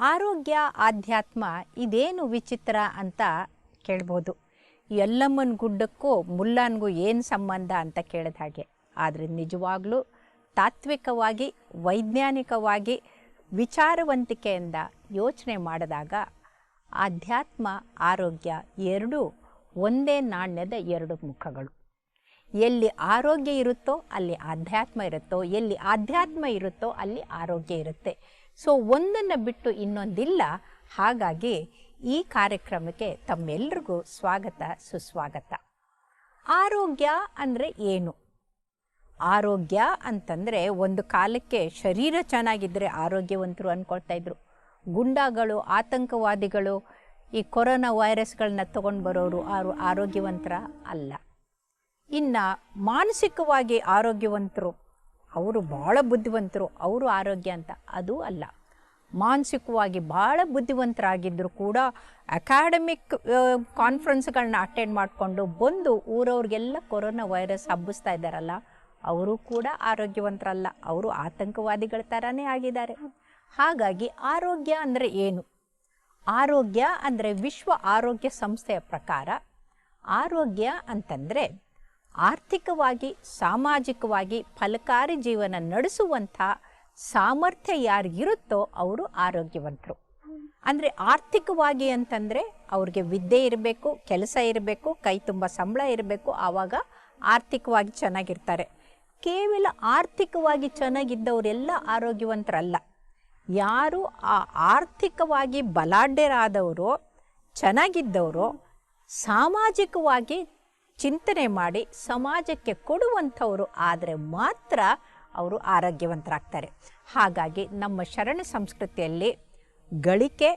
ಆರೋಗ್ಯ ಆಧ್ಯಾತ್ಮ ಇದೇನು ವಿಚಿತ್ರ ಅಂತ ಕೇಳ್ಬೋದು. ಎಲ್ಲಮ್ಮನ ಗುಡ್ಡಕ್ಕೂ ಮುಲ್ಲಾನ್ಗೂ ಏನು ಸಂಬಂಧ ಅಂತ ಕೇಳಿದ ಹಾಗೆ. ಆದರೆ ನಿಜವಾಗ್ಲೂ ತಾತ್ವಿಕವಾಗಿ, ವೈಜ್ಞಾನಿಕವಾಗಿ, ವಿಚಾರವಂತಿಕೆಯಿಂದ ಯೋಚನೆ ಮಾಡಿದಾಗ ಆಧ್ಯಾತ್ಮ, ಆರೋಗ್ಯ ಎರಡೂ ಒಂದೇ ನಾಣ್ಯದ ಎರಡು ಮುಖಗಳು. ಎಲ್ಲಿ ಆರೋಗ್ಯ ಇರುತ್ತೋ ಅಲ್ಲಿ ಆಧ್ಯಾತ್ಮ ಇರುತ್ತೋ, ಎಲ್ಲಿ ಆಧ್ಯಾತ್ಮ ಇರುತ್ತೋ ಅಲ್ಲಿ ಆರೋಗ್ಯ ಇರುತ್ತೆ. ಸೊ ಒಂದನ್ನು ಬಿಟ್ಟು ಇನ್ನೊಂದಿಲ್ಲ. ಹಾಗಾಗಿ ಈ ಕಾರ್ಯಕ್ರಮಕ್ಕೆ ತಮ್ಮೆಲ್ರಿಗೂ ಸ್ವಾಗತ, ಸುಸ್ವಾಗತ. ಆರೋಗ್ಯ ಅಂದರೆ ಏನು? ಆರೋಗ್ಯ ಅಂತಂದರೆ ಒಂದು ಕಾಲಕ್ಕೆ ಶರೀರ ಚೆನ್ನಾಗಿದ್ದರೆ ಆರೋಗ್ಯವಂತರು ಅಂದ್ಕೊಳ್ತಾ ಇದ್ರು. ಗುಂಡಾಗಳು, ಆತಂಕವಾದಿಗಳು, ಈ ಕೊರೋನಾ ವೈರಸ್ಗಳನ್ನ ತಗೊಂಡು ಬರೋರು ಆರು ಆರೋಗ್ಯವಂತರ ಅಲ್ಲ. ಇನ್ನು ಮಾನಸಿಕವಾಗಿ ಆರೋಗ್ಯವಂತರು, ಅವರು ಭಾಳ ಬುದ್ಧಿವಂತರು, ಅವರು ಆರೋಗ್ಯ ಅಂತ ಅದು ಅಲ್ಲ. ಮಾನಸಿಕವಾಗಿ ಭಾಳ ಬುದ್ಧಿವಂತರಾಗಿದ್ದರೂ ಕೂಡ ಅಕಾಡೆಮಿಕ್ ಕಾನ್ಫರೆನ್ಸ್ಗಳನ್ನ ಅಟೆಂಡ್ ಮಾಡಿಕೊಂಡು ಬಂದು ಊರವ್ರಿಗೆಲ್ಲ ಕೊರೋನಾ ವೈರಸ್ ಹಬ್ಬಿಸ್ತಾ ಇದ್ದಾರಲ್ಲ, ಅವರು ಕೂಡ ಆರೋಗ್ಯವಂತರಲ್ಲ. ಅವರು ಆತಂಕವಾದಿಗಳ ಥರನೇ ಆಗಿದ್ದಾರೆ. ಹಾಗಾಗಿ ಆರೋಗ್ಯ ಅಂದರೆ ಏನು? ಆರೋಗ್ಯ ಅಂದರೆ ವಿಶ್ವ ಆರೋಗ್ಯ ಸಂಸ್ಥೆಯ ಪ್ರಕಾರ ಆರೋಗ್ಯ ಅಂತಂದರೆ ಆರ್ಥಿಕವಾಗಿ, ಸಾಮಾಜಿಕವಾಗಿ ಫಲಕಾರಿ ಜೀವನ ನಡೆಸುವಂಥ ಸಾಮರ್ಥ್ಯ ಯಾರಿಗಿರುತ್ತೋ ಅವರು ಆರೋಗ್ಯವಂತರು. ಅಂದರೆ ಆರ್ಥಿಕವಾಗಿ ಅಂತಂದರೆ ಅವ್ರಿಗೆ ವಿದ್ಯೆ ಇರಬೇಕು, ಕೆಲಸ ಇರಬೇಕು, ಕೈ ತುಂಬ ಸಂಬಳ ಇರಬೇಕು, ಆವಾಗ ಆರ್ಥಿಕವಾಗಿ ಚೆನ್ನಾಗಿರ್ತಾರೆ. ಕೇವಲ ಆರ್ಥಿಕವಾಗಿ ಚೆನ್ನಾಗಿದ್ದವರೆಲ್ಲ ಆರೋಗ್ಯವಂತರಲ್ಲ. ಯಾರು ಆ ಆರ್ಥಿಕವಾಗಿ ಬಲಾಢ್ಯರಾದವರು, ಚೆನ್ನಾಗಿದ್ದವರು, ಸಾಮಾಜಿಕವಾಗಿ ಚಿಂತನೆ ಮಾಡಿ, ಸಮಾಜಕ್ಕೆ ಕೊಡುವಂಥವರು ಆದರೆ ಮಾತ್ರ ಅವರು ಆರೋಗ್ಯವಂತರಾಗ್ತಾರೆ. ಹಾಗಾಗಿ ನಮ್ಮ ಶರಣ ಸಂಸ್ಕೃತಿಯಲ್ಲಿ ಗಳಿಕೆ,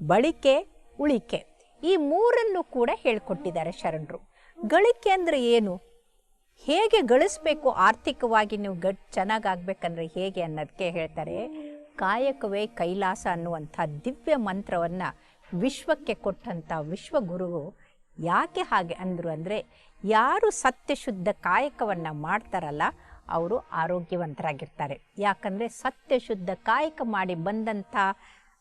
ಬಳಿಕೆ, ಉಳಿಕೆ ಈ ಮೂರನ್ನು ಕೂಡ ಹೇಳ್ಕೊಟ್ಟಿದ್ದಾರೆ ಶರಣರು. ಗಳಿಕೆ ಅಂದರೆ ಏನು? ಹೇಗೆ ಗಳಿಸ್ಬೇಕು ಆರ್ಥಿಕವಾಗಿ ನೀವು ಗಟ್, ಚೆನ್ನಾಗಾಗಬೇಕಂದ್ರೆ ಹೇಗೆ ಅನ್ನೋದಕ್ಕೆ ಹೇಳ್ತಾರೆ ಕಾಯಕವೇ ಕೈಲಾಸ ಅನ್ನುವಂಥ ದಿವ್ಯ ಮಂತ್ರವನ್ನು ವಿಶ್ವಕ್ಕೆ ಕೊಟ್ಟಂಥ ವಿಶ್ವಗುರು ಯಾಕೆ ಹಾಗೆ ಅಂದರು ಅಂದರೆ ಯಾರು ಸತ್ಯಶುದ್ಧ ಕಾಯಕವನ್ನು ಮಾಡ್ತಾರಲ್ಲ ಅವರು ಆರೋಗ್ಯವಂತರಾಗಿರ್ತಾರೆ. ಯಾಕಂದರೆ ಸತ್ಯಶುದ್ಧ ಕಾಯಕ ಮಾಡಿ ಬಂದಂಥ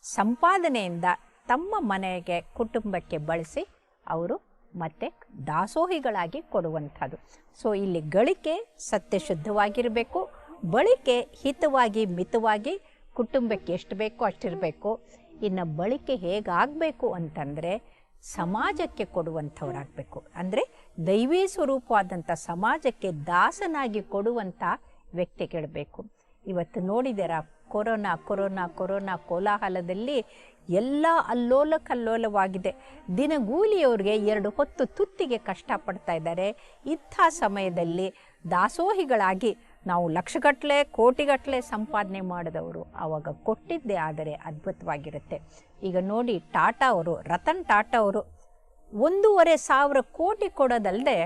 ಸಂಪಾದನೆಯಿಂದ ತಮ್ಮ ಮನೆಗೆ, ಕುಟುಂಬಕ್ಕೆ ಬಳಸಿ ಅವರು ಮತ್ತೆ ದಾಸೋಹಿಗಳಾಗಿ ಕೊಡುವಂಥದ್ದು. ಸೊ, ಇಲ್ಲಿ ಗಳಿಕೆ ಸತ್ಯಶುದ್ಧವಾಗಿರಬೇಕು ಬಳಿಕೆ ಹಿತವಾಗಿ, ಮಿತವಾಗಿ ಕುಟುಂಬಕ್ಕೆ ಎಷ್ಟು ಬೇಕೋ ಅಷ್ಟಿರಬೇಕು. ಇನ್ನು ಬಳಿಕೆ ಹೇಗಾಗಬೇಕು ಅಂತಂದರೆ ಸಮಾಜಕ್ಕೆ ಕೊಡುವಂಥವ್ರಾಗಬೇಕು. ಅಂದರೆ ದೈವೀ ಸ್ವರೂಪವಾದಂಥ ಸಮಾಜಕ್ಕೆ ದಾಸನಾಗಿ ಕೊಡುವಂಥ ವ್ಯಕ್ತಿಗಳಬೇಕು ಇವತ್ತು ನೋಡಿದ್ದೀರ ಕೊರೋನಾ ಕೊರೋನಾ ಕೊರೋನಾ ಕೋಲಾಹಲದಲ್ಲಿ ಎಲ್ಲ ಅಲ್ಲೋಲ ಕಲ್ಲೋಲವಾಗಿದೆ ದಿನಗೂಲಿಯವ್ರಿಗೆ ಎರಡು ಹೊತ್ತು ತುತ್ತಿಗೆ ಕಷ್ಟಪಡ್ತಾ ಇದ್ದಾರೆ. ಇಂಥ ಸಮಯದಲ್ಲಿ ದಾಸೋಹಿಗಳಾಗಿ ನಾವು ಲಕ್ಷಗಟ್ಟಲೆ, ಕೋಟಿಗಟ್ಟಲೆ ಸಂಪಾದನೆ ಮಾಡಿದವರು ಆವಾಗ ಕೊಟ್ಟಿದ್ದೇ ಆದರೆ ಅದ್ಭುತವಾಗಿರುತ್ತೆ. ಈಗ ನೋಡಿ, ಟಾಟಾ ಅವರು, ರತನ್ ಟಾಟಾ ಅವರು ಒಂದೂವರೆ ಸಾವಿರ ಕೋಟಿ ಕೊಡೋದಲ್ಲದೆ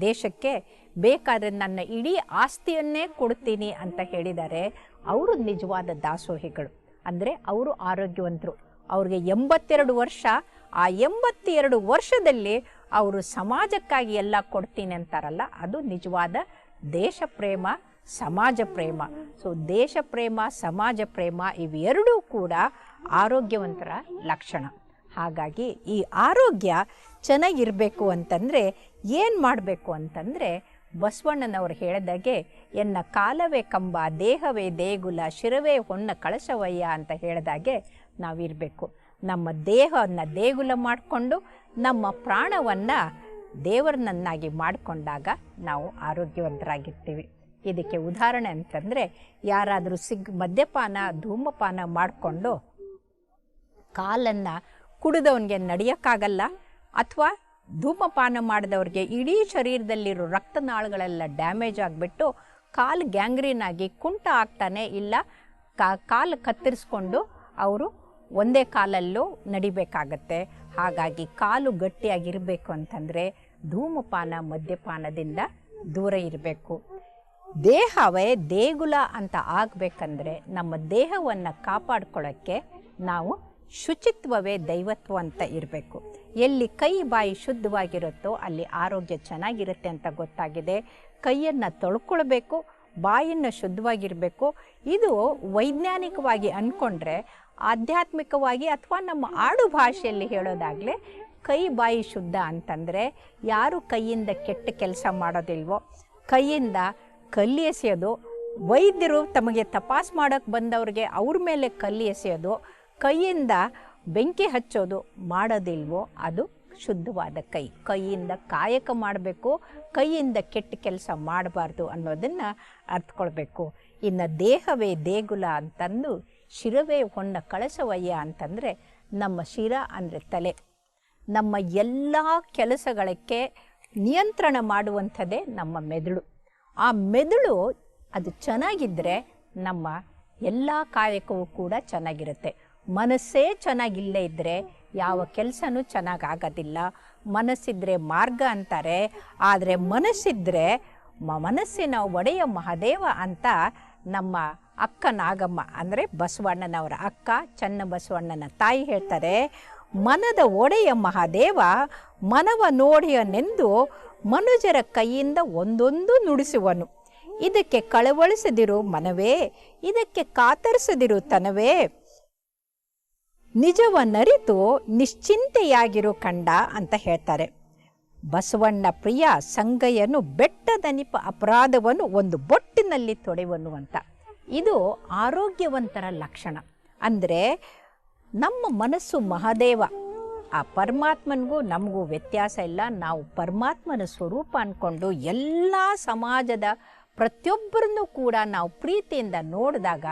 ದೇಶಕ್ಕೆ ಬೇಕಾದರೆ ನನ್ನ ಇಡೀ ಆಸ್ತಿಯನ್ನೇ ಕೊಡ್ತೀನಿ ಅಂತ ಹೇಳಿದ್ದಾರೆ ಅವರು ನಿಜವಾದ ದಾಸೋಹಿಗಳು. ಅಂದರೆ ಅವರು ಆರೋಗ್ಯವಂತರು. ಅವ್ರಿಗೆ ಎಂಬತ್ತೆರಡು ವರ್ಷ. ಆ ಎಂಬತ್ತೆರಡು ವರ್ಷದಲ್ಲಿ ಅವರು ಸಮಾಜಕ್ಕಾಗಿ ಎಲ್ಲ ಕೊಡ್ತೀನಿ ಅಂತಾರಲ್ಲ, ಅದು ನಿಜವಾದ ದೇಶ ಪ್ರೇಮ, ಸಮಾಜ ಪ್ರೇಮ. ಸೊ ದೇಶ ಪ್ರೇಮ, ಸಮಾಜ ಪ್ರೇಮ ಇವೆರಡೂ ಕೂಡ ಆರೋಗ್ಯವಂತರ ಲಕ್ಷಣ. ಹಾಗಾಗಿ ಈ ಆರೋಗ್ಯ ಚೆನ್ನಾಗಿರಬೇಕು ಅಂತಂದರೆ ಏನು ಮಾಡಬೇಕು ಅಂತಂದರೆ ಬಸವಣ್ಣನವರು ಹೇಳಿದಾಗೆ, ಎನ್ನ ಕಾಲವೇ ಕಂಬ, ದೇಹವೇ ದೇಗುಲ, ಶಿರವೇ ಹೊನ್ನ ಕಳಶವಯ್ಯ ಅಂತ ಹೇಳಿದಾಗೆ ನಾವಿರಬೇಕು. ನಮ್ಮ ದೇಹವನ್ನು ದೇಗುಲ ಮಾಡಿಕೊಂಡು, ನಮ್ಮ ಪ್ರಾಣವನ್ನು ದೇವರನ್ನಾಗಿ ಮಾಡಿಕೊಂಡಾಗ ನಾವು ಆರೋಗ್ಯವಂತರಾಗಿರ್ತೀವಿ. ಇದಕ್ಕೆ ಉದಾಹರಣೆ ಅಂತಂದರೆ, ಯಾರಾದರೂ ಸಿಗ್ ಮದ್ಯಪಾನ, ಧೂಮಪಾನ ಮಾಡಿಕೊಂಡು ಕಾಲನ್ನು ಕುಡಿದವನಿಗೆ ನಡೆಯೋಕ್ಕಾಗಲ್ಲ ಅಥವಾ ಧೂಮಪಾನ ಮಾಡಿದವ್ರಿಗೆ ಇಡೀ ಶರೀರದಲ್ಲಿರೋ ರಕ್ತನಾಳಗಳೆಲ್ಲ ಡ್ಯಾಮೇಜ್ ಆಗಿಬಿಟ್ಟು ಕಾಲು ಗ್ಯಾಂಗ್ರೀನ್ ಆಗಿ ಕುಂಟ ಆಗ್ತಾನೆ ಇಲ್ಲ. ಕಾಲು ಕತ್ತರಿಸ್ಕೊಂಡು ಅವರು ಒಂದೇ ಕಾಲಲ್ಲೂ ನಡಿಬೇಕಾಗತ್ತೆ. ಹಾಗಾಗಿ ಕಾಲು ಗಟ್ಟಿಯಾಗಿರಬೇಕು ಅಂತಂದರೆ ಧೂಮಪಾನ, ಮದ್ಯಪಾನದಿಂದ ದೂರ ಇರಬೇಕು. ದೇಹವೇ ದೇಗುಲ ಅಂತ ಆಗಬೇಕಂದ್ರೆ ನಮ್ಮ ದೇಹವನ್ನು ಕಾಪಾಡ್ಕೊಳ್ಳೋಕ್ಕೆ ನಾವು ಶುಚಿತ್ವವೇ ದೈವತ್ವ ಅಂತ ಇರಬೇಕು. ಎಲ್ಲಿ ಕೈ ಬಾಯಿ ಶುದ್ಧವಾಗಿರುತ್ತೋ ಅಲ್ಲಿ ಆರೋಗ್ಯ ಚೆನ್ನಾಗಿರುತ್ತೆ ಅಂತ ಗೊತ್ತಾಗಿದೆ. ಕೈಯನ್ನು ತೊಳ್ಕೊಳ್ಬೇಕು ಬಾಯನ್ನು ಶುದ್ಧವಾಗಿರಬೇಕು. ಇದು ವೈಜ್ಞಾನಿಕವಾಗಿ ಅಂದ್ಕೊಂಡ್ರೆ ಆಧ್ಯಾತ್ಮಿಕವಾಗಿ ಅಥವಾ ನಮ್ಮ ಆಡು ಭಾಷೆಯಲ್ಲಿ ಹೇಳೋದಾಗಲೇ ಕೈ ಬಾಯಿ ಶುದ್ಧ ಅಂತಂದರೆ ಯಾರು ಕೈಯಿಂದ ಕೆಟ್ಟ ಕೆಲಸ ಮಾಡೋದಿಲ್ವೋ, ಕೈಯಿಂದ ಕಲ್ಲಿ ಎಸೆಯೋದು ವೈದ್ಯರು ತಮಗೆ ತಪಾಸ್ ಮಾಡೋಕ್ಕೆ ಬಂದವ್ರಿಗೆ ಅವ್ರ ಮೇಲೆ ಕಲ್ಲಿ ಎಸೆಯೋದು ಕೈಯಿಂದ ಬೆಂಕಿ ಹಚ್ಚೋದು ಮಾಡೋದಿಲ್ವೋ, ಅದು ಶುದ್ಧವಾದ ಕೈ. ಕೈಯಿಂದ ಕಾಯಕ ಮಾಡಬೇಕು, ಕೈಯಿಂದ ಕೆಟ್ಟ ಕೆಲಸ ಮಾಡಬಾರ್ದು ಅನ್ನೋದನ್ನು ಅರ್ಥಕೊಳ್ಬೇಕು. ಇನ್ನು ದೇಹವೇ ದೇಗುಲ ಅಂತಂದು, ಶಿರವೇ ಹೊನ್ನ ಕಳಸವಯ್ಯ ಅಂತಂದರೆ ನಮ್ಮ ಶಿರ ಅಂದರೆ ತಲೆ. ನಮ್ಮ ಎಲ್ಲ ಕೆಲಸಗಳಕ್ಕೆ ನಿಯಂತ್ರಣ ಮಾಡುವಂಥದ್ದೇ ನಮ್ಮ ಮೆದುಳು. ಆ ಮೆದುಳು ಅದು ಚೆನ್ನಾಗಿದ್ದರೆ ನಮ್ಮ ಎಲ್ಲ ಕಾಯಕವೂ ಕೂಡ ಚೆನ್ನಾಗಿರುತ್ತೆ. ಮನಸ್ಸೇ ಚೆನ್ನಾಗಿಲ್ಲೇ ಇದ್ದರೆ ಯಾವ ಕೆಲಸನೂ ಚೆನ್ನಾಗಾಗೋದಿಲ್ಲ. ಮನಸ್ಸಿದ್ರೆ ಮಾರ್ಗ ಅಂತಾರೆ. ಆದರೆ ಮನಸ್ಸಿದ್ರೆ ಮ, ಮನಸ್ಸಿನ ಒಡೆಯ ಮಹಾದೇವ ಅಂತ ನಮ್ಮ ಅಕ್ಕ ನಾಗಮ್ಮ ಅಂದರೆ ಬಸವಣ್ಣನವರ ಅಕ್ಕ, ಚನ್ನ ಬಸವಣ್ಣನ ತಾಯಿ ಹೇಳ್ತಾರೆ. ಮನದ ಒಡೆಯ ಮಹಾದೇವ ಮನವ ನೋಡಿಯನೆಂದು ಮನುಜರ ಕೈಯಿಂದ ಒಂದೊಂದು ನುಡಿಸುವನು. ಇದಕ್ಕೆ ಕಳವಳಿಸದಿರು ಮನವೇ, ಇದಕ್ಕೆ ಕಾತರಿಸದಿರು ತನವೇ. ನಿಜವನ್ನರಿತು ನಿಶ್ಚಿಂತೆಯಾಗಿರು ಕಂಡ ಅಂತ ಹೇಳ್ತಾರೆ. ಬಸವಣ್ಣ ಪ್ರಿಯ ಸಂಗಯ್ಯನು ಬೆಟ್ಟದನಿಪ ಅಪರಾಧವನ್ನು ಒಂದು ಬೊಟ್ಟಿನಲ್ಲಿ ತೊಡೆವನು ಅಂತ. ಇದು ಆರೋಗ್ಯವಂತರ ಲಕ್ಷಣ. ಅಂದರೆ ನಮ್ಮ ಮನಸ್ಸು ಮಹಾದೇವ, ಆ ಪರಮಾತ್ಮನಿಗೂ ನಮಗೂ ವ್ಯತ್ಯಾಸ ಇಲ್ಲ. ನಾವು ಪರಮಾತ್ಮನ ಸ್ವರೂಪ ಅಂದ್ಕೊಂಡು ಎಲ್ಲ ಸಮಾಜದ ಪ್ರತಿಯೊಬ್ಬರನ್ನು ಕೂಡ ನಾವು ಪ್ರೀತಿಯಿಂದ ನೋಡಿದಾಗ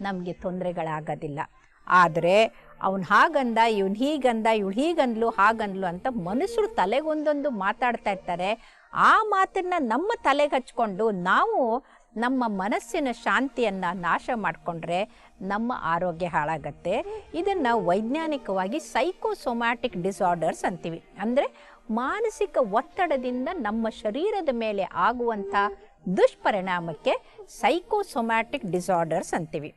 ನಮಗೆ ತೊಂದರೆಗಳಾಗೋದಿಲ್ಲ. ಆದರೆ ಅವನು ಹಾಗಂದ, ಇವನು ಹೀಗಂದ, ಇವಳು ಹೀಗಂದ್ಲು, ಹಾಗಂದ್ಲು ಅಂತ ಮನುಷ್ಯರು ತಲೆಗೊಂದೊಂದು ಮಾತಾಡ್ತಾ ಇರ್ತಾರೆ. ಆ ಮಾತನ್ನು ನಮ್ಮ ತಲೆಗೆ ಹಚ್ಕೊಂಡು ನಾವು ನಮ್ಮ ಮನಸ್ಸಿನ ಶಾಂತಿಯನ್ನು ನಾಶ ಮಾಡಿಕೊಂಡ್ರೆ ನಮ್ಮ ಆರೋಗ್ಯ ಹಾಳಾಗತ್ತೆ. ಇದನ್ನು ವೈಜ್ಞಾನಿಕವಾಗಿ ಸೈಕೋಸೊಮ್ಯಾಟಿಕ್ ಡಿಸಾರ್ಡರ್ಸ್ ಅಂತೀವಿ. ಅಂದರೆ ಮಾನಸಿಕ ಒತ್ತಡದಿಂದ ನಮ್ಮ ಶರೀರದ ಮೇಲೆ ಆಗುವಂಥ ದುಷ್ಪರಿಣಾಮಕ್ಕೆ ಸೈಕೋಸೊಮ್ಯಾಟಿಕ್ ಡಿಸಾರ್ಡರ್ಸ್ ಅಂತೀವಿ.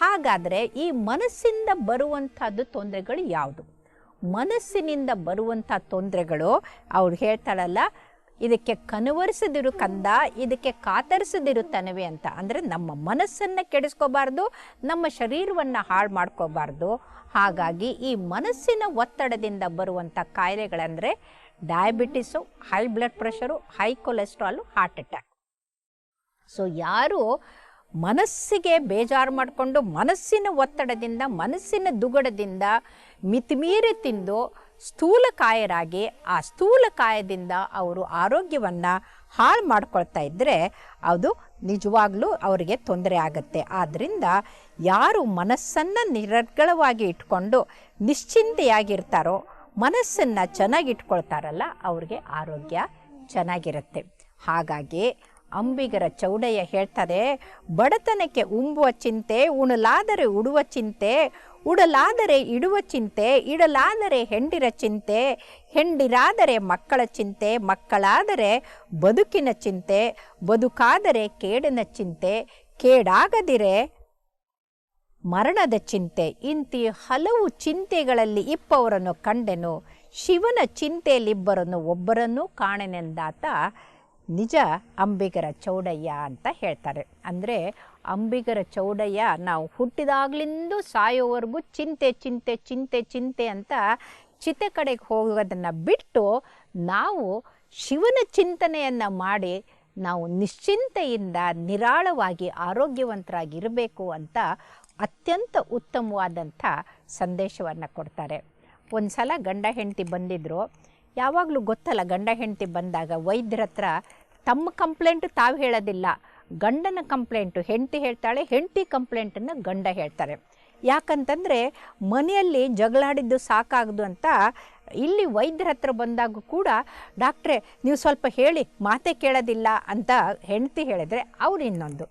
ಹಾಗಾದರೆ ಈ ಮನಸ್ಸಿಂದ ಬರುವಂಥದ್ದು ತೊಂದರೆಗಳು ಯಾವುದು? ಮನಸ್ಸಿನಿಂದ ಬರುವಂಥ ತೊಂದರೆಗಳು, ಅವ್ರು ಹೇಳ್ತಾಳಲ್ಲ ಇದಕ್ಕೆ ಕನವರಿಸದಿರು ಕಂದ, ಇದಕ್ಕೆ ಕಾತರಿಸದಿರು ತನವೆ ಅಂತ. ಅಂದರೆ ನಮ್ಮ ಮನಸ್ಸನ್ನು ಕೆಡಿಸ್ಕೋಬಾರ್ದು, ನಮ್ಮ ಶರೀರವನ್ನು ಹಾಳು ಮಾಡ್ಕೋಬಾರ್ದು. ಹಾಗಾಗಿ ಈ ಮನಸ್ಸಿನ ಒತ್ತಡದಿಂದ ಬರುವಂಥ ಕಾಯಿಲೆಗಳಂದರೆ diabetes high blood pressure high cholesterol heart attack so ಯಾರು ಮನಸ್ಸಿಗೆ ಬೇಜಾರು ಮಾಡಿಕೊಂಡು ಮನಸ್ಸಿನ ಒತ್ತಡದಿಂದ, ಮನಸ್ಸಿನ ದುಗಡದಿಂದ ಮಿತಿಮೀರಿ ತಿಂದು ಸ್ಥೂಲಕಾಯರಾಗಿ ಆ ಸ್ಥೂಲಕಾಯದಿಂದ ಅವರು ಆರೋಗ್ಯವನ್ನು ಹಾಳು ಮಾಡ್ಕೊಳ್ತಾ ಇದ್ದರೆ ಅದು ನಿಜವಾಗ್ಲೂ ಅವರಿಗೆ ತೊಂದರೆ ಆಗುತ್ತೆ. ಆದ್ದರಿಂದ ಯಾರು ಮನಸ್ಸನ್ನು ನಿರರ್ಗಳವಾಗಿ ಇಟ್ಕೊಂಡು ನಿಶ್ಚಿಂತೆಯಾಗಿರ್ತಾರೋ, ಮನಸ್ಸನ್ನು ಚೆನ್ನಾಗಿಟ್ಕೊಳ್ತಾರಲ್ಲ ಅವ್ರಿಗೆ ಆರೋಗ್ಯ ಚೆನ್ನಾಗಿರುತ್ತೆ. ಹಾಗಾಗಿ ಅಂಬಿಗರ ಚೌಡಯ್ಯ ಹೇಳ್ತಾರೆ ಬಡತನಕ್ಕೆ ಉಂಬುವ ಚಿಂತೆ, ಉಣಲಾದರೆ ಉಡುವ ಚಿಂತೆ, ಉಡಲಾದರೆ ಇಡುವ ಚಿಂತೆ, ಇಡಲಾದರೆ ಹೆಂಡಿರ ಚಿಂತೆ, ಹೆಂಡಿರಾದರೆ ಮಕ್ಕಳ ಚಿಂತೆ, ಮಕ್ಕಳಾದರೆ ಬದುಕಿನ ಚಿಂತೆ, ಬದುಕಾದರೆ ಕೇಡಿನ ಚಿಂತೆ, ಕೇಡಾಗದಿರೆ ಮರಣದ ಚಿಂತೆ. ಇಂತಿ ಹಲವು ಚಿಂತೆಗಳಲ್ಲಿ ಇಪ್ಪವರನ್ನು ಕಂಡೆನು. ಶಿವನ ಚಿಂತೆಯಲ್ಲಿಬ್ಬರನ್ನು ಒಬ್ಬರನ್ನು ಕಾಣೆನೆಂದಾತ ನಿಜ ಅಂಬಿಗರ ಚೌಡಯ್ಯ ಅಂತ ಹೇಳ್ತಾರೆ. ಅಂದರೆ ಅಂಬಿಗರ ಚೌಡಯ್ಯ ನಾವು ಹುಟ್ಟಿದಾಗ್ಲಿಂದ ಸಾಯೋವರೆಗೂ ಚಿಂತೆ ಚಿಂತೆ ಚಿಂತೆ ಚಿಂತೆ ಅಂತ ಚಿತೆ ಕಡೆಗೆ ಹೋಗೋದನ್ನು ಬಿಟ್ಟು ನಾವು ಶಿವನ ಚಿಂತನೆಯನ್ನು ಮಾಡಿ ನಾವು ನಿಶ್ಚಿಂತೆಯಿಂದ ನಿರಾಳವಾಗಿ ಆರೋಗ್ಯವಂತರಾಗಿರಬೇಕು ಅಂತ ಅತ್ಯಂತ ಉತ್ತಮವಾದಂಥ ಸಂದೇಶವನ್ನು ಕೊಡ್ತಾರೆ. ಒಂದು ಸಲ ಗಂಡ ಹೆಂಡತಿ ಬಂದಿದ್ದರು ಯಾವಾಗಲೂ ಗೊತ್ತಲ್ಲ ಗಂಡ ಹೆಂಡತಿ ಬಂದಾಗ ವೈದ್ಯರ ಹತ್ರ ತಮ್ಮ ಕಂಪ್ಲೇಂಟ್ ತಾವು ಹೇಳೋದಿಲ್ಲ. ಗಂಡನ ಕಂಪ್ಲೇಂಟು, ಹೆಂಡತಿ ಹೇಳ್ತಾಳೆ, ಹೆಂಡತಿ ಕಂಪ್ಲೇಂಟನ್ನು ಗಂಡ ಹೇಳ್ತಾರೆ. ಯಾಕಂತಂದರೆ ಮನೆಯಲ್ಲಿ ಜಗಳಾಡಿದ್ದು ಸಾಕಾಗದು ಅಂತ ಇಲ್ಲಿ ವೈದ್ಯರ ಹತ್ರ ಬಂದಾಗ ಕೂಡ, ಡಾಕ್ಟ್ರೆ, ನೀವು ಸ್ವಲ್ಪ ಹೇಳಿ, ಮಾತೇ ಕೇಳೋದಿಲ್ಲ ಅಂತ ಹೆಂಡತಿ ಹೇಳಿದರೆ ಅವ್ರು ಇನ್ನೊಂದು.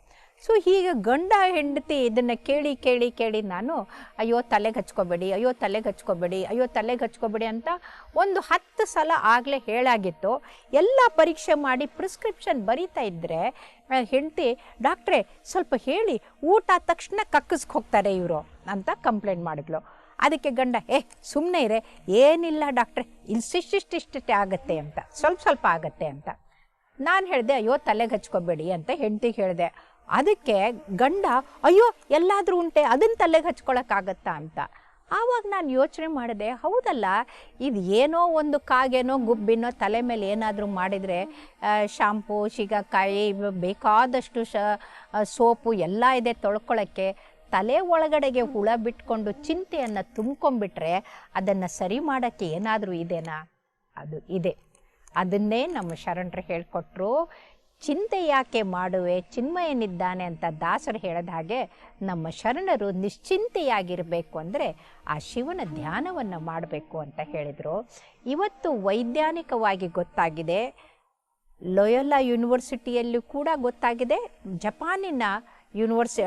ಸೊ ಹೀಗೆ ಗಂಡ ಹೆಂಡತಿ ಇದನ್ನು ಕೇಳಿ ಕೇಳಿ ಕೇಳಿ ನಾನು, ಅಯ್ಯೋ ತಲೆಗೆ ಹಚ್ಕೋಬೇಡಿ ಅಯ್ಯೋ ತಲೆಗೆ ಹಚ್ಕೋಬೇಡಿ ಅಯ್ಯೋ ತಲೆಗೆ ಹಚ್ಕೋಬೇಡಿ ಅಂತ ಒಂದು ಹತ್ತು ಸಲ ಆಗಲೇ ಹೇಳಾಗಿತ್ತು. ಎಲ್ಲ ಪರೀಕ್ಷೆ ಮಾಡಿ ಪ್ರಿಸ್ಕ್ರಿಪ್ಷನ್ ಬರೀತಾ ಇದ್ದರೆ ಹೆಂಡತಿ, ಡಾಕ್ಟ್ರೆ, ಸ್ವಲ್ಪ ಹೇಳಿ, ಊಟ ತಕ್ಷಣ ಕಕ್ಕಿಸ್ಕ್ ಹೋಗ್ತಾರೆ ಇವರು, ಅಂತ ಕಂಪ್ಲೇಂಟ್ ಮಾಡಿದ್ಲು. ಅದಕ್ಕೆ ಗಂಡ, ಏ ಸುಮ್ಮನೆ ಇರೆ, ಏನಿಲ್ಲ ಡಾಕ್ಟ್ರೆ ಇಷ್ಟಿಷ್ಟಿಷ್ಟೇ ಆಗುತ್ತೆ ಅಂತ, ಸ್ವಲ್ಪ ಸ್ವಲ್ಪ ಆಗುತ್ತೆ ಅಂತ. ನಾನು ಹೇಳಿದೆ, ಅಯ್ಯೋ ತಲೆಗೆ ಹಚ್ಕೋಬೇಡಿ ಅಂತ ಹೆಂಡತಿಗೆ ಹೇಳಿದೆ. ಅದಕ್ಕೆ ಗಂಡ, ಅಯ್ಯೋ, ಎಲ್ಲಾದರೂ ಉಂಟೆ, ಅದನ್ನು ತಲೆಗೆ ಹಚ್ಕೊಳಕ್ಕಾಗತ್ತಾ? ಅಂತ. ಆವಾಗ ನಾನು ಯೋಚನೆ ಮಾಡಿದೆ, ಹೌದಲ್ಲ, ಇದು ಏನೋ ಒಂದು ಕಾಗೇನೋ, ಗುಬ್ಬಿನೋ, ತಲೆ ಮೇಲೆ ಏನಾದರೂ ಮಾಡಿದರೆ ಶಾಂಪು ಶಿಗಕಾಯಿ ಬೇಕಾದಷ್ಟು ಶ ಸೋಪು ಎಲ್ಲ ಇದೆ ತೊಳ್ಕೊಳ್ಳೋಕ್ಕೆ ತಲೆ ಒಳಗಡೆಗೆ ಹುಳ ಬಿಟ್ಕೊಂಡು ಚಿಂತೆಯನ್ನು ತುಂಬ್ಕೊಂಡ್ಬಿಟ್ರೆ ಅದನ್ನು ಸರಿ ಮಾಡೋಕ್ಕೆ ಏನಾದರೂ ಇದೆನಾ? ಅದು ಇದೆ. ಅದನ್ನೇ ನಮ್ಮ ಶರಣರು ಹೇಳಿಕೊಟ್ರು. ಚಿಂತೆ ಯಾಕೆ ಮಾಡುವೆ? ಚಿನ್ಮಯನಿದ್ದಾನೆ ಅಂತ ದಾಸರು ಹೇಳಿದ ಹಾಗೆ ನಮ್ಮ ಶರಣರು ನಿಶ್ಚಿಂತೆಯಾಗಿರಬೇಕು ಅಂದರೆ ಆ ಶಿವನ ಧ್ಯಾನವನ್ನು ಮಾಡಬೇಕು ಅಂತ ಹೇಳಿದರು. ಇವತ್ತು ವೈಜ್ಞಾನಿಕವಾಗಿ ಗೊತ್ತಾಗಿದೆ, ಲೊಯೋಲಾ ಯೂನಿವರ್ಸಿಟಿಯಲ್ಲೂ ಕೂಡ ಗೊತ್ತಾಗಿದೆ, ಜಪಾನಿನ ಯೂನಿವರ್ಸಿ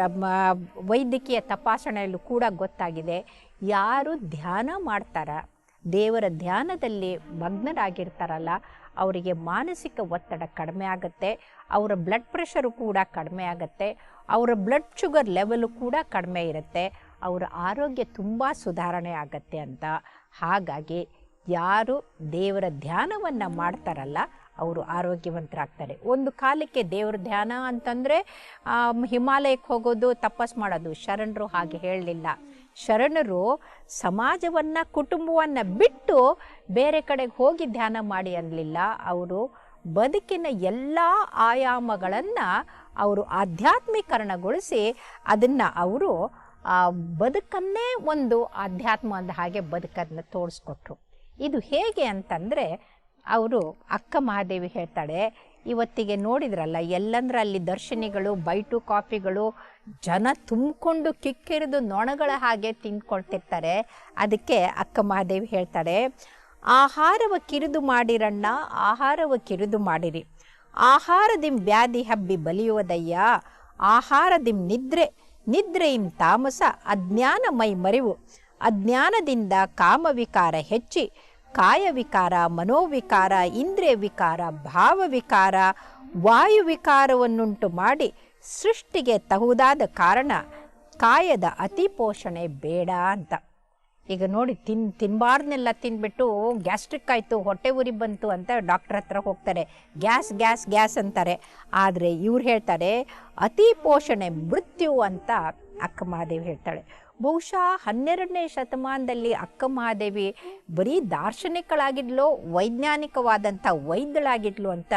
ವೈದ್ಯಕೀಯ ತಪಾಸಣೆಯಲ್ಲೂ ಕೂಡ ಗೊತ್ತಾಗಿದೆ. ಯಾರು ಧ್ಯಾನ ಮಾಡ್ತಾರ? ದೇವರ ಧ್ಯಾನದಲ್ಲಿ ಮಗ್ನರಾಗಿರ್ತಾರಲ್ಲ ಅವರಿಗೆ ಮಾನಸಿಕ ಒತ್ತಡ ಕಡಿಮೆ ಆಗುತ್ತೆ, ಅವರ ಬ್ಲಡ್ ಪ್ರೆಷರು ಕೂಡ ಕಡಿಮೆ ಆಗುತ್ತೆ, ಅವರ ಬ್ಲಡ್ ಶುಗರ್ ಲೆವೆಲು ಕೂಡ ಕಡಿಮೆ ಇರುತ್ತೆ, ಅವರ ಆರೋಗ್ಯ ತುಂಬ ಸುಧಾರಣೆ ಆಗತ್ತೆ ಅಂತ. ಹಾಗಾಗಿ ಯಾರು ದೇವರ ಧ್ಯಾನವನ್ನು ಮಾಡ್ತಾರಲ್ಲ, ಅವರು ಆರೋಗ್ಯವಂತರಾಗ್ತಾರೆ. ಒಂದು ಕಾಲಕ್ಕೆ ದೇವ್ರ ಧ್ಯಾನ ಅಂತಂದರೆ ಹಿಮಾಲಯಕ್ಕೆ ಹೋಗೋದು, ತಪಸ್ ಮಾಡೋದು, ಶರಣರು ಹಾಗೆ ಹೇಳಲಿಲ್ಲ. ಶರಣರು ಸಮಾಜವನ್ನು, ಕುಟುಂಬವನ್ನು ಬಿಟ್ಟು ಬೇರೆ ಕಡೆಗೆ ಹೋಗಿ ಧ್ಯಾನ ಮಾಡಿ ಅನ್ನಲಿಲ್ಲ ಅವರು ಬದುಕಿನ ಎಲ್ಲ ಆಯಾಮಗಳನ್ನು ಅವರು ಆಧ್ಯಾತ್ಮೀಕರಣಗೊಳಿಸಿ ಅದನ್ನು ಅವರು ಬದುಕನ್ನೇ ಒಂದು ಆಧ್ಯಾತ್ಮ ಅಂದ ಹಾಗೆ ಬದುಕನ್ನು ತೋರಿಸ್ಕೊಟ್ರು. ಇದು ಹೇಗೆ ಅಂತಂದರೆ, ಅವರು ಅಕ್ಕ ಮಹಾದೇವಿ ಹೇಳ್ತಾಳೆ, ಇವತ್ತಿಗೆ ನೋಡಿದ್ರಲ್ಲ, ಎಲ್ಲಂದ್ರೆ ಅಲ್ಲಿ ದರ್ಶನಿಗಳು, ಬೈಟು ಕಾಫಿಗಳು, ಜನ ತುಂಬಿಕೊಂಡು ಕಿಕ್ಕಿರಿದು ನೊಣಗಳ ಹಾಗೆ ತಿಂದ್ಕೊಳ್ತಿರ್ತಾರೆ. ಅದಕ್ಕೆ ಅಕ್ಕ ಮಹಾದೇವಿ ಹೇಳ್ತಾಳೆ ಆಹಾರವ ಕಿರಿದು ಮಾಡಿರಣ್ಣ, ಆಹಾರವ ಕಿರಿದು ಮಾಡಿರಿ. ಆಹಾರದಿಂ ವ್ಯಾಧಿ ಹಬ್ಬಿ ಬಲಿಯುವುದಯ್ಯ, ಆಹಾರದಿಂ ನಿದ್ರೆ, ನಿದ್ರೆಯಿಂ ತಾಮಸ ಅಜ್ಞಾನ ಮೈ ಮರಿವು. ಅಜ್ಞಾನದಿಂದ ಕಾಮವಿಕಾರ ಹೆಚ್ಚಿ, ಕಾಯವಿಕಾರ, ಮನೋವಿಕಾರ ಇಂದ್ರಿಯ ವಿಕಾರ ಭಾವವಿಕಾರ, ವಾಯುವಿಕಾರವನ್ನುಂಟು ಮಾಡಿ ಸೃಷ್ಟಿಗೆ ತಹುದಾದ ಕಾರಣ, ಕಾಯದ ಅತಿ ಪೋಷಣೆ ಬೇಡ ಅಂತ. ಈಗ ನೋಡಿ, ತಿನ್ ತಿನ್ಬಾರ್ದನ್ನೆಲ್ಲ ತಿಂದ್ಬಿಟ್ಟು ಗ್ಯಾಸ್ಟ್ರಿಕ್ ಆಯಿತು, ಹೊಟ್ಟೆ ಉರಿ ಬಂತು ಅಂತ ಡಾಕ್ಟ್ರ್ ಹತ್ರ ಹೋಗ್ತಾರೆ. ಗ್ಯಾಸ್ ಗ್ಯಾಸ್ ಗ್ಯಾಸ್ ಅಂತಾರೆ. ಆದರೆ ಇವ್ರು ಹೇಳ್ತಾರೆ, ಅತಿ ಪೋಷಣೆ ಮೃತ್ಯು ಅಂತ ಅಕ್ಕ ಮಹಾದೇವಿ ಹೇಳ್ತಾಳೆ. ಬಹುಶಃ ಹನ್ನೆರಡನೇ ಶತಮಾನದಲ್ಲಿ ಅಕ್ಕ ಮಹಾದೇವಿ ಬರೀ ದಾರ್ಶನಿಕಳಾಗಿದ್ಲು, ವೈಜ್ಞಾನಿಕವಾದಂಥ ವೈದ್ಯಳಾಗಿದ್ಲು ಅಂತ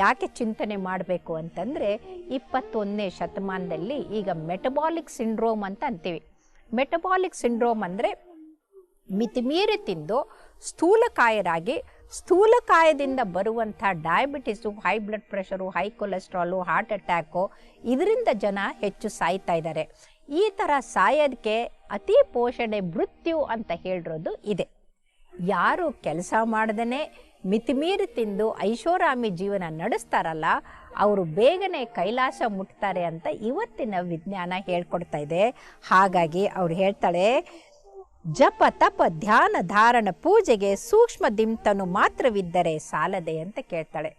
ಯಾಕೆ ಚಿಂತನೆ ಮಾಡಬೇಕು ಅಂತಂದರೆ, ಇಪ್ಪತ್ತೊಂದನೇ ಶತಮಾನದಲ್ಲಿ ಈಗ ಮೆಟಬಾಲಿಕ್ ಸಿಂಡ್ರೋಮ್ ಅಂತ ಅಂತೀವಿ. ಮೆಟಬಾಲಿಕ್ ಸಿಂಡ್ರೋಮ್ ಅಂದರೆ ಮಿತಿಮೀರಿ ತಿಂದು ಸ್ಥೂಲಕಾಯರಾಗಿ ಸ್ಥೂಲಕಾಯದಿಂದ ಬರುವಂಥ diabetes high blood pressure high cholesterol heart attack ಇದರಿಂದ ಜನ ಹೆಚ್ಚು ಸಾಯ್ತಾ ಇದ್ದಾರೆ. ಈ ಥರ ಸಾಯೋದಕ್ಕೆ ಅತಿ ಪೋಷಣೆ ಮೃತ್ಯು ಅಂತ ಹೇಳಿರೋದು ಇದೆ. ಯಾರು ಕೆಲಸ ಮಾಡ್ದೇ ಮಿತಿಮೀರಿ ತಿಂದು ಐಷೋರಾಮಿ ಜೀವನ ನಡೆಸ್ತಾರಲ್ಲ, ಅವರು ಬೇಗನೆ ಕೈಲಾಸ ಮುಟ್ತಾರೆ ಅಂತ ಇವತ್ತಿನ ವಿಜ್ಞಾನ ಹೇಳ್ಕೊಡ್ತಾ ಇದೆ. ಹಾಗಾಗಿ ಅವ್ರು ಹೇಳ್ತಾಳೆ ಜಪ ತಪ ಧ್ಯಾನ ಧಾರಣ ಪೂಜೆಗೆ ಸೂಕ್ಷ್ಮ ದಿಂತನು ಮಾತ್ರವಿದ್ದರೆ ಸಾಲದೆ ಅಂತ ಕೇಳ್ತಾಳೆ.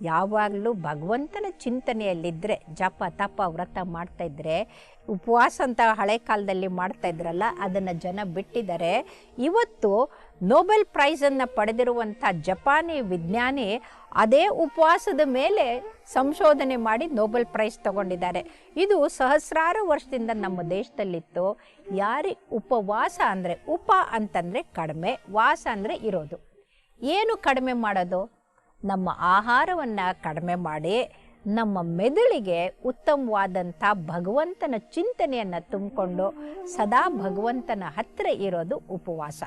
ಯಾವಾಗಲೂ ಭಗವಂತನ ಚಿಂತನೆಯಲ್ಲಿದ್ದರೆ ಜಪ ತಪ ವ್ರತ ಮಾಡ್ತಾ ಇದ್ರೆ, ಉಪವಾಸ ಅಂತ ಹಳೆ ಕಾಲದಲ್ಲಿ ಮಾಡ್ತಾ ಇದ್ರಲ್ಲ, ಅದನ್ನು ಜನ ಬಿಟ್ಟಿದ್ದಾರೆ ಇವತ್ತು ನೊಬೆಲ್ ಪ್ರೈಸನ್ನು ಪಡೆದಿರುವಂಥ ಜಪಾನಿ ವಿಜ್ಞಾನಿ ಅದೇ ಉಪವಾಸದ ಮೇಲೆ ಸಂಶೋಧನೆ ಮಾಡಿ ನೊಬೆಲ್ ಪ್ರೈಸ್ ತಗೊಂಡಿದ್ದಾರೆ. ಇದು ಸಹಸ್ರಾರು ವರ್ಷದಿಂದ ನಮ್ಮ ದೇಶದಲ್ಲಿತ್ತು. ಯಾರಿ ಉಪವಾಸ ಅಂದರೆ ಉಪ ಅಂತಂದರೆ ಕಡಿಮೆ, ವಾಸ ಅಂದರೆ ಇರೋದು. ಏನು ಕಡಿಮೆ ಮಾಡೋದು? ನಮ್ಮ ಆಹಾರವನ್ನು ಕಡಿಮೆ ಮಾಡಿ, ನಮ್ಮ ಮೆದುಳಿಗೆ ಉತ್ತಮವಾದಂಥ ಭಗವಂತನ ಚಿಂತನೆಯನ್ನು ತುಂಬಿಕೊಂಡು ಸದಾ ಭಗವಂತನ ಹತ್ತಿರ ಇರೋದು ಉಪವಾಸ.